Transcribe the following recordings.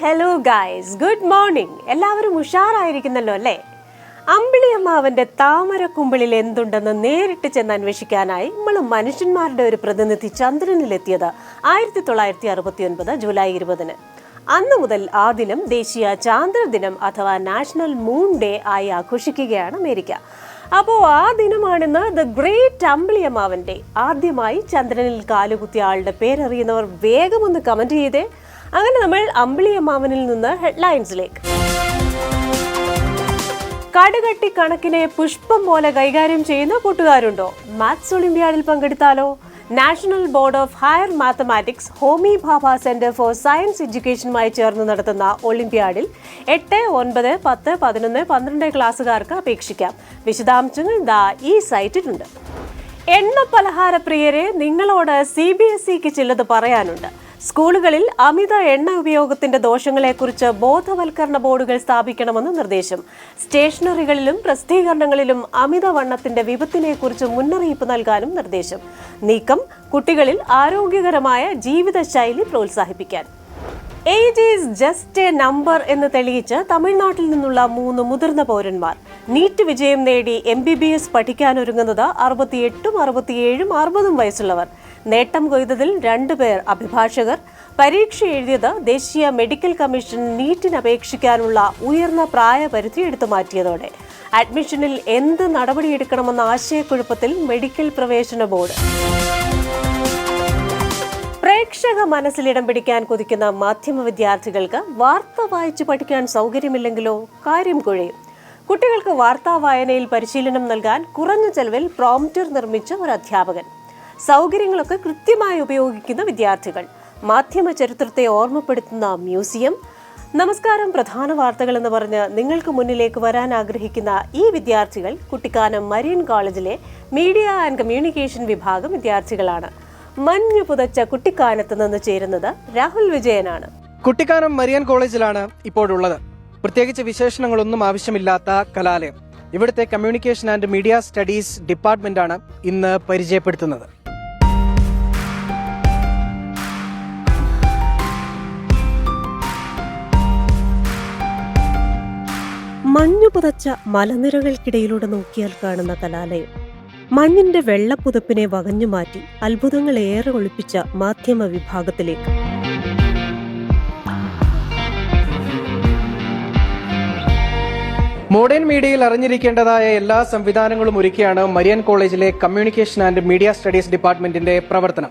Hello guys good morning എല്ലാവരും ഉഷാറായിരിക്കുന്നല്ലോ അല്ലേ? അമ്പിളിയമ്മാവന്റെ താമരക്കുമ്പിളിൽ എന്തുണ്ടെന്ന് നേരിട്ട് ചെന്ന് അന്വേഷിക്കാനായി നമ്മൾ മനുഷ്യന്മാരുടെ ഒരു പ്രതിനിധി ചന്ദ്രനിലെത്തിയത് ആയിരത്തി തൊള്ളായിരത്തി അറുപത്തി ഒൻപത് ജൂലൈ ഇരുപതിന്. അന്ന് മുതൽ ആ ദിനം ദേശീയ ചാന്ദ്രദിനം അഥവാ നാഷണൽ മൂൺ ഡേ ആയി ആഘോഷിക്കുകയാണ് അമേരിക്ക. അപ്പോൾ ആ ദിനമാണെന്ന് ദ ഗ്രേറ്റ് അമ്പിളിയമ്മാവന്റെ ആദ്യമായി ചന്ദ്രനിൽ കാലുകുത്തിയ ആളുടെ പേരറിയുന്നവർ വേഗം ഒന്ന് കമന്റ് ചെയ്തേ അങ്ങനെ നമ്മൾ അമ്പിളി അമ്പിളിയമ്മാവനിൽ നിന്ന് ഹെഡ്ലൈൻസിലേക്ക്. കടുകട്ടി കണക്കിനെ പുഷ്പം പോലെ കൈകാര്യം ചെയ്യുന്ന കൂട്ടുകാരുണ്ടോ? മാത്സ് ഒളിമ്പ്യാഡിൽ പങ്കെടുത്താലോ? National board of higher mathematics Homi Bhabha centre for science എഡ്യൂക്കേഷനുമായി ചേർന്ന് നടത്തുന്ന ഒളിമ്പ്യാഡിൽ എട്ട് ഒൻപത് പത്ത് പതിനൊന്ന് പന്ത്രണ്ട് ക്ലാസ്സുകാർക്ക് അപേക്ഷിക്കാം. വിശദാംശങ്ങൾ ദാ ഈ സൈറ്റിലുണ്ട്. എണ്ണ പലഹാര പ്രിയരെ നിങ്ങളോട് സി ബി എസ് ഇക്ക് ചിലത് പറയാനുണ്ട്. സ്കൂളുകളിൽ അമിത എണ്ണ ഉപയോഗത്തിന്റെ ദോഷങ്ങളെക്കുറിച്ച് ബോധവൽക്കരണ ബോർഡുകൾ സ്ഥാപിക്കണമെന്ന് നിർദ്ദേശം. സ്റ്റേഷനറികളിലും പ്രസിദ്ധീകരണങ്ങളിലും അമിതവണ്ണത്തിന്റെ വിപത്തിനെക്കുറിച്ച് മുന്നറിയിപ്പ് നൽകാനും നിർദ്ദേശം. നീക്കം കുട്ടികളിൽ ആരോഗ്യകരമായ ജീവിതശൈലി പ്രോത്സാഹിപ്പിക്കാൻ. Age is just a number എന്ന് തെളിയിച്ച് തമിഴ്നാട്ടിൽ നിന്നുള്ള മൂന്ന് മുതിർന്ന പൗരന്മാർ. നീറ്റ് വിജയം നേടി എം ബി ബി എസ് പഠിക്കാനൊരുങ്ങുന്നത് അറുപത്തിയെട്ടും അറുപത്തിയേഴും അറുപതും വയസ്സുള്ളവർ. നേട്ടം കൊയ്തതിൽ രണ്ടുപേർ അഭിഭാഷകർ. പരീക്ഷ എഴുതിയത് ദേശീയ മെഡിക്കൽ കമ്മീഷൻ നീറ്റിന് അപേക്ഷിക്കാനുള്ള ഉയർന്ന പ്രായപരിധി എടുത്തു മാറ്റിയതോടെ. അഡ്മിഷനിൽ എന്ത് നടപടിയെടുക്കണമെന്ന ആശയക്കുഴപ്പത്തിൽ മെഡിക്കൽ പ്രവേശന ബോർഡ്. പ്രേക്ഷക മനസ്സിലിടം പിടിക്കാൻ കൊതിക്കുന്ന മാധ്യമ വിദ്യാർത്ഥികൾക്ക് വാർത്ത വായിച്ചു പഠിക്കാൻ സൗകര്യമില്ലെങ്കിലോ കാര്യം കുഴയും. കുട്ടികൾക്ക് വാർത്താ വായനയിൽ പരിശീലനം നൽകാൻ കുറഞ്ഞ ചെലവിൽ പ്രോംപ്റ്റർ നിർമ്മിച്ച ഒരു അധ്യാപകൻ. സൗകര്യങ്ങളൊക്കെ കൃത്യമായി ഉപയോഗിക്കുന്ന വിദ്യാർത്ഥികൾ. മാധ്യമ ചരിത്രത്തെ ഓർമ്മപ്പെടുത്തുന്ന മ്യൂസിയം. നമസ്കാരം പ്രധാന വാർത്തകൾ എന്ന് പറഞ്ഞ് നിങ്ങൾക്ക് മുന്നിലേക്ക് വരാൻ ആഗ്രഹിക്കുന്ന ഈ വിദ്യാർത്ഥികൾ കുട്ടിക്കാനം മരിയൻ കോളേജിലെ മീഡിയ ആൻഡ് കമ്മ്യൂണിക്കേഷൻ വിഭാഗം വിദ്യാർത്ഥികളാണ്. മഞ്ഞു പുതച്ച കുട്ടിക്കാനത്ത് നിന്ന് ചേരുന്നത് രാഹുൽ വിജയനാണ്. കുട്ടിക്കാനം മരിയൻ കോളേജിലാണ് ഇപ്പോഴുള്ളത്. പ്രത്യേകിച്ച് വിശേഷണങ്ങളൊന്നും ആവശ്യമില്ലാത്ത കലാലയം. ഇവിടുത്തെ കമ്മ്യൂണിക്കേഷൻ ആൻഡ് മീഡിയ സ്റ്റഡീസ് ഡിപ്പാർട്ട്മെന്റാണ് ഇന്ന് പരിചയപ്പെടുത്തുന്നത്. പുതച്ച മലനിരകൾക്കിടയിലൂടെ നോക്കിയാൽ കാണുന്ന കലാലയം. മണ്ണിന്റെ വെള്ളപ്പുതപ്പിനെ വകഞ്ഞു മാറ്റി അത്ഭുതങ്ങളേറെ ഒളിപ്പിച്ച മാധ്യമ വിഭാഗത്തിലേക്ക്. മോഡേൺ മീഡിയയിൽ അറിഞ്ഞിരിക്കേണ്ടതായ എല്ലാ സംവിധാനങ്ങളും ഒരുക്കിയാണ് മരിയൻ കോളേജിലെ കമ്മ്യൂണിക്കേഷൻ ആൻഡ് മീഡിയ സ്റ്റഡീസ് ഡിപ്പാർട്ട്മെന്റിന്റെ പ്രവർത്തനം.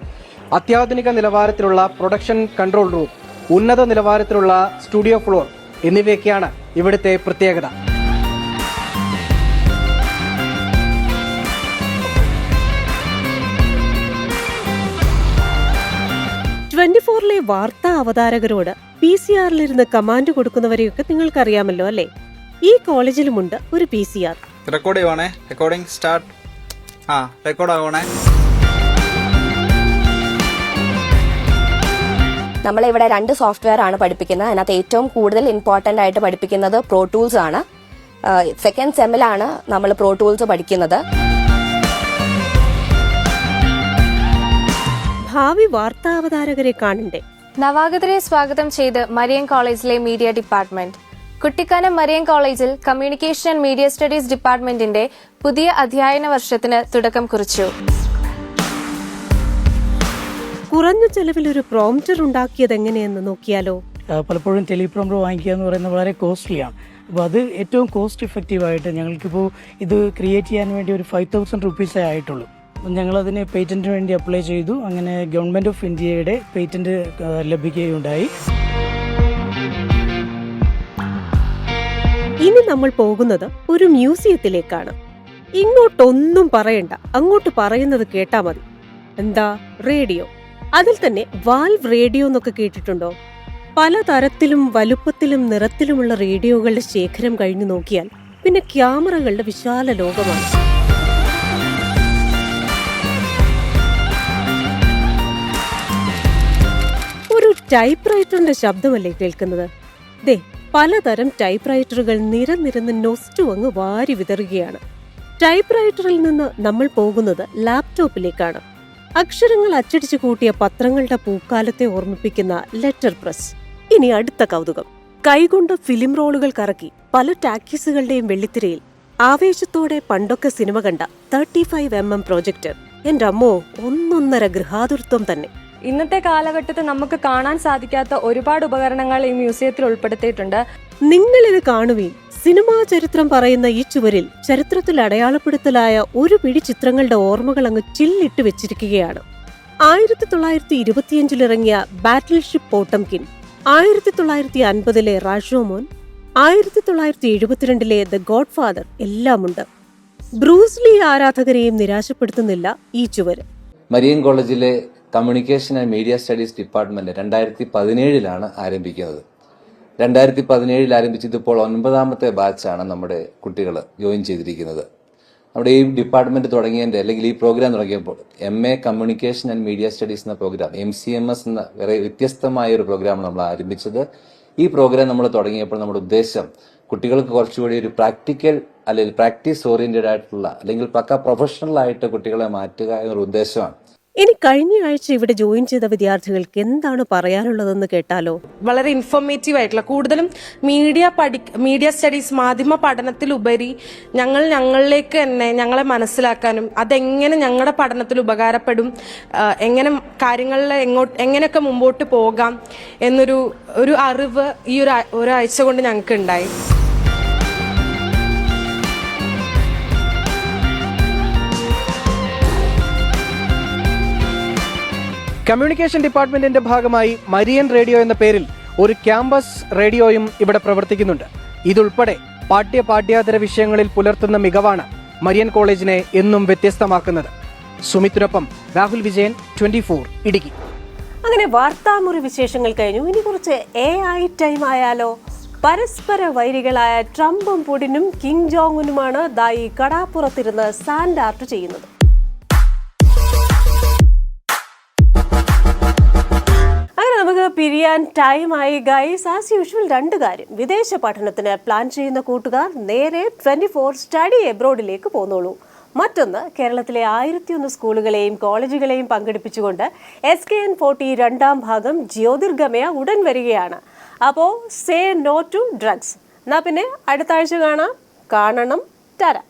അത്യാധുനിക നിലവാരത്തിലുള്ള പ്രൊഡക്ഷൻ കൺട്രോൾ റൂം ഉന്നത നിലവാരത്തിലുള്ള സ്റ്റുഡിയോ ഫ്ലോർ എന്നിവയൊക്കെയാണ് ഇവിടുത്തെ പ്രത്യേകത. ഫോറിലെ വാർത്താ അവതാരകരോട് പി സി ആറിലിരുന്ന് കമാൻഡ് കൊടുക്കുന്നവരെയൊക്കെ നിങ്ങൾക്ക് അറിയാമല്ലോ അല്ലേ? ഈ കോളേജിലുമുണ്ട് ഒരു പി സി ആർ. റെക്കോർഡ് ചെയ്യുവാണേ. റെക്കോർഡിംഗ് സ്റ്റാർട്ട് ആ റെക്കോർഡ് ആവണേ. നമ്മളിവിടെ രണ്ട് സോഫ്റ്റ്വെയർ ആണ് പഠിപ്പിക്കുന്നത്. അതിനകത്ത് ഏറ്റവും കൂടുതൽ ഇമ്പോർട്ടന്റ് ആയിട്ട് പഠിപ്പിക്കുന്നത് പ്രോ ടൂൾസ് ആണ്. സെക്കൻഡ് സെമ്മിലാണ് നമ്മൾ പ്രോ ടൂൾസ് പഠിക്കുന്നത്. ഭാവി വാർത്താവതാരകരെ കാണണ്ടേ? നവാഗതരെ സ്വാഗതം ചെയ്ത് മരിയൻ കോളേജിലെ മീഡിയ ഡിപ്പാർട്ട്മെന്റ്. കുട്ടിക്കാനം മരിയൻ കോളേജിൽ കമ്മ്യൂണിക്കേഷൻ ആൻഡ് മീഡിയ സ്റ്റഡീസ് ഡിപ്പാർട്ട്മെന്റിന്റെ പുതിയ അധ്യയന വർഷത്തിന് തുടക്കം കുറിച്ചു. കുറഞ്ഞ ചെലവിൽ ഒരു പ്രോംപ്റ്റർ ഉണ്ടാക്കിയത് എങ്ങനെയെന്ന് നോക്കിയാലോ? പലപ്പോഴും ടെലിപ്രോംറ്റർ വാങ്ങിക്കുക എന്ന് പറയുന്നത് വളരെ കോസ്റ്റ്ലിയാണ്. അപ്പോൾ അത് ഏറ്റവും കോസ്റ്റ് ഇഫക്റ്റീവായിട്ട് ഞങ്ങൾക്കിപ്പോൾ ഇത് ക്രിയേറ്റ് ചെയ്യാൻ വേണ്ടി ഒരു ഫൈവ് തൗസൻഡ് റുപ്പീസേ ആയിട്ടുള്ളൂ. ഞങ്ങളതിന് പേറ്റന്റിന് വേണ്ടി അപ്ലൈ ചെയ്തു. അങ്ങനെ ഗവൺമെന്റ് ഓഫ് ഇന്ത്യയുടെ പേറ്റന്റ് ലഭിക്കുകയുണ്ടായി. ഇനി നമ്മൾ പോകുന്നത് ഒരു മ്യൂസിയത്തിലേക്കാണ്. ഇങ്ങോട്ടൊന്നും പറയണ്ട. അങ്ങോട്ട് പറയുന്നത് കേട്ടാ മതി. എന്താ? റേഡിയോ. അതിൽ തന്നെ വാൽവ് റേഡിയോ എന്നൊക്കെ കേട്ടിട്ടുണ്ടോ? പലതരത്തിലും വലുപ്പത്തിലും നിറത്തിലുമുള്ള റേഡിയോകളുടെ ശേഖരം കഴിഞ്ഞു നോക്കിയാൽ പിന്നെ ക്യാമറകളുടെ വിശാല ലോകമാണ്. ടൈപ്പ് റൈറ്ററിന്റെ ശബ്ദമല്ലേ കേൾക്കുന്നത്? ദേ പലതരം ടൈപ്പ് റൈറ്ററുകൾ നിരനിരന്ന് നൊസ്റ്റു അങ്ങ് വാരി വിതറുകയാണ്. ടൈപ്പ് റൈറ്ററിൽ നിന്ന് നമ്മൾ പോകുന്നത് ലാപ്ടോപ്പിലേക്കാണ്. അക്ഷരങ്ങൾ അച്ചടിച്ചു കൂട്ടിയ പത്രങ്ങളുടെ പൂക്കാലത്തെ ഓർമ്മിപ്പിക്കുന്ന ലെറ്റർ പ്രസ്. ഇനി അടുത്ത കൗതുകം. കൈകൊണ്ട് ഫിലിം റോളുകൾ കറക്കി പല ടാക്കീസുകളുടെയും വെള്ളിത്തിരയിൽ ആവേശത്തോടെ പണ്ടൊക്കെ സിനിമ കണ്ട thirty five M M projector എന്റെ അമ്മോ ഒന്നൊന്നര ഗൃഹാതുരത്വം തന്നെ. ഇന്നത്തെ കാലഘട്ടത്തിൽ നമുക്ക് കാണാൻ സാധിക്കാത്ത ഒരുപാട് ഉപകരണങ്ങൾ ഈ മ്യൂസിയത്തിൽ ഉൾപ്പെടുത്തിയിട്ടുണ്ട്. നിങ്ങൾ ഇത് കാണുവീൻ. സിനിമാ ചരിത്രം പറയുന്ന ഈ ചുവരിൽ ചരിത്രത്തിൽ അടയാളപ്പെടുത്തലായ ഒരു പിടി ചിത്രങ്ങളുടെ ഓർമ്മകൾ അങ്ങ് ചില്ലിട്ട് വെച്ചിരിക്കുകയാണ്. ആയിരത്തി തൊള്ളായിരത്തി ഇരുപത്തിയഞ്ചിലിറങ്ങിയ ബാറ്റിൽ ഷിപ്പ് പോട്ടംകിൻ ആയിരത്തി തൊള്ളായിരത്തി അൻപതിലെ റാഷോമോൻ ആയിരത്തി തൊള്ളായിരത്തി എഴുപത്തിരണ്ടിലെ ദ ഗോഡ് ഫാദർ എല്ലാമുണ്ട് ബ്രൂസ്ലി ആരാധകരെയും നിരാശപ്പെടുത്തുന്നില്ല ഈ ചുവര്. മരിയൻ കോളേജിലെ communication and media studies department രണ്ടായിരത്തി പതിനേഴിലാണ് ആരംഭിക്കുന്നത്. രണ്ടായിരത്തി പതിനേഴിൽ ആരംഭിച്ചത് ഇപ്പോൾ ഒൻപതാമത്തെ ബാച്ചാണ് നമ്മുടെ കുട്ടികൾ ജോയിൻ ചെയ്തിരിക്കുന്നത്. നമ്മുടെ ഈ ഡിപ്പാർട്ട്മെന്റ് തുടങ്ങിയതിന്റെ അല്ലെങ്കിൽ ഈ പ്രോഗ്രാം തുടങ്ങിയപ്പോൾ M A communication and media studies എന്ന programme M C M S എന്ന വേറെ വ്യത്യസ്തമായ ഒരു പ്രോഗ്രാം നമ്മൾ ആരംഭിച്ചത്. ഈ പ്രോഗ്രാം നമ്മൾ തുടങ്ങിയപ്പോൾ നമ്മുടെ ഉദ്ദേശം കുട്ടികൾക്ക് കുറച്ചുകൂടി ഒരു പ്രാക്ടിക്കൽ അല്ലെങ്കിൽ പ്രാക്ടീസ് ഓറിയന്റഡ് ആയിട്ടുള്ള അല്ലെങ്കിൽ പക്ക പ്രൊഫഷണൽ ആയിട്ട് കുട്ടികളെ മാറ്റുക എന്നൊരു ഉദ്ദേശമാണ്. ഇനി കഴിഞ്ഞ ആഴ്ച ഇവിടെ ജോയിൻ ചെയ്ത വിദ്യാർത്ഥികൾക്ക് എന്താണ് പറയാനുള്ളതെന്ന് കേട്ടാലോ? വളരെ ഇൻഫോർമേറ്റീവ് ആയിട്ടുള്ള കൂടുതലും മീഡിയ പഠി മീഡിയ സ്റ്റഡീസ് മാധ്യമ പഠനത്തിലുപരി ഞങ്ങൾ ഞങ്ങളിലേക്ക് തന്നെ ഞങ്ങളെ മനസ്സിലാക്കാനും അതെങ്ങനെ ഞങ്ങളുടെ പഠനത്തിൽ ഉപകാരപ്പെടും എങ്ങനെ കാര്യങ്ങളിൽ എങ്ങോട്ട് എങ്ങനെയൊക്കെ മുമ്പോട്ട് പോകാം എന്നൊരു ഒരു അറിവ് ഈ ഒരു ഒരാഴ്ച കൊണ്ട് ഞങ്ങൾക്ക് ഉണ്ടായി കമ്മ്യൂണിക്കേഷൻ ഡിപ്പാർട്ട്മെന്റിന്റെ ഭാഗമായി മരിയൻ റേഡിയോ എന്ന പേരിൽ ഒരു ക്യാമ്പസ് റേഡിയോയും ഇവിടെ പ്രവർത്തിക്കുന്നുണ്ട്. ഇതുൾപ്പെടെ പാഠ്യ പാഠ്യാതര വിഷയങ്ങളിൽ പുലർത്തുന്ന മികവാണ് മരിയൻ കോളേജിനെ എന്നും വ്യത്യസ്തമാക്കുന്നത്. സുമിത്തിനൊപ്പം രാഹുൽ വിജയൻ ട്വന്റി ഫോർ ഇടുക്കി. അങ്ങനെ വാർത്താമുറി വിശേഷങ്ങൾ കഴിഞ്ഞു. ഇനി കുറച്ച് എ ഐ ടൈം ആയാലോ? പരസ്പര വൈരികളായ ട്രംപും പുടിനും കിങ് ജോങ്ങുനുമാണ് ദായി കടാപ്പുറത്തിരുന്ന് സാൻഡ് ആർട്ട് ചെയ്യുന്നത്. പിരിയാൻ ടൈമായി ഗൈസ് ആസ് യൂഷ്വൽ രണ്ട് കാര്യം. വിദേശ പഠനത്തിന് പ്ലാൻ ചെയ്യുന്ന കൂട്ടുകാർ നേരെ ട്വന്റി ഫോർ സ്റ്റഡി എബ്രോഡിലേക്ക് പോന്നോളൂ. മറ്റൊന്ന് കേരളത്തിലെ ആയിരത്തി ഒന്ന് സ്കൂളുകളെയും കോളേജുകളെയും പങ്കെടുപ്പിച്ചുകൊണ്ട് എസ് കെ എൻ ഫോർട്ടി രണ്ടാം ഭാഗം ജ്യോതിർഗമയ ഉടൻ വരികയാണ്. അപ്പോൾ സേ നോ ടു ഡ്രഗ്സ് എന്നാ പിന്നെ അടുത്ത ആഴ്ച കാണാം. കാണണം തരാം.